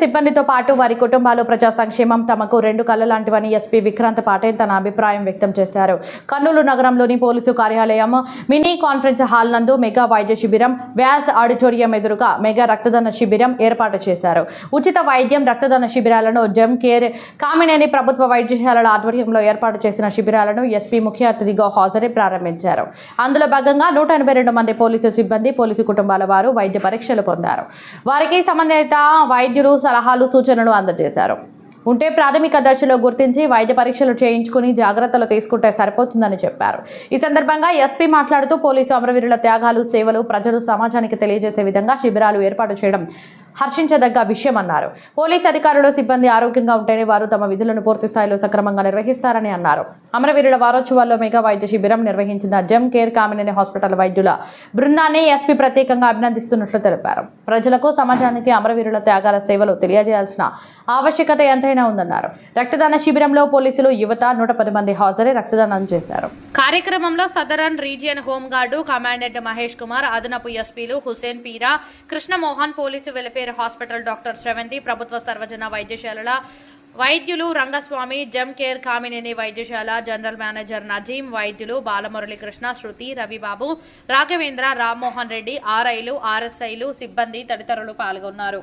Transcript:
సిబ్బందితో పాటు వారి కుటుంబాలు ప్రజా సంక్షేమం తమకు రెండు కళ్ళ లాంటివని ఎస్పీ విక్రాంత్ పాటిల్ తన అభిప్రాయం వ్యక్తం చేశారు. కర్నూలు నగరంలోని పోలీసు కార్యాలయం మినీ కాన్ఫరెన్స్ హాల్ నందు మెగా వైద్య శిబిరం వ్యాస్ ఆడిటోరియం ఎదురుగా మెగా రక్తదాన శిబిరం ఏర్పాటు చేశారు. ఉచిత వైద్యం రక్తదాన శిబిరాలను జమ్ కేర్ కామినేని ప్రభుత్వ వైద్యశాలల ఆధ్వర్యంలో ఏర్పాటు చేసిన శిబిరాలను ఎస్పీ ముఖ్య అతిథిగా హాజరై ప్రారంభించారు. అందులో భాగంగా నూట ఎనభై రెండు మంది పోలీసు సిబ్బంది పోలీసు కుటుంబాల వారు వైద్య పరీక్షలు పొందారు. వారికి సంబంధిత వైద్యులు సలహాలు సూచనలు అందజేశారు. ఉంటే ప్రాథమిక దశలో గుర్తించి వైద్య పరీక్షలు చేయించుకుని జాగ్రత్తలు తీసుకుంటే సరిపోతుందని చెప్పారు. ఈ సందర్భంగా ఎస్పీ మాట్లాడుతూ పోలీసు అమరవీరుల త్యాగాలు సేవలు ప్రజలు సమాజానికి తెలియజేసే విధంగా శిబిరాలు ఏర్పాటు చేయడం హర్షించదగ్గ విషయం అన్నారు పోలీస్ అధికారులు సిబ్బంది ఆరోగ్యంగా ఉంటేనే వారు తమ విధులను పూర్తి స్థాయిలో సక్రమంగా నిర్వహిస్తారని అన్నారు. అమరవీరుల వారోత్సవాల్లో మెగా వైద్య శిబిరం నిర్వహించిన జమ్ కేర్ కామినేని హాస్పిటల్ వైద్యుల బృందాన్ని ఎస్పీ ప్రత్యేకంగా అభినందిస్తున్నట్లు తెలిపారు. ప్రజలకు సమాజానికి అమరవీరుల త్యాగాల సేవలు తెలియజేయాల్సిన ఆవశ్యకత ఎంతైనా ఉందన్నారు. రక్తదాన శిబిరంలో పోలీసులు యువత నూట పది మంది హాజరై రక్తదానం చేశారు. కార్యక్రమంలో southern region home guard commandant Mahesh Kumar అదనపు ఎస్పీలు Hussain Peera Krishnamohan police welfare hospital doctor Sravanthi ప్రభుత్వ సర్వజన వైద్యశాలల వైద్యులు రంగస్వామి జమ్ కేర్ కామినేని వైద్యశాల జనరల్ మేనేజర్ నజీం వైద్యులు బాలమురళీకృష్ణ శృతి రవిబాబు రాఘవేంద్ర రామ్మోహన్ రెడ్డి ఆర్ఐలు ఆర్ఎస్ఐలు సిబ్బంది తదితరులు పాల్గొన్నారు.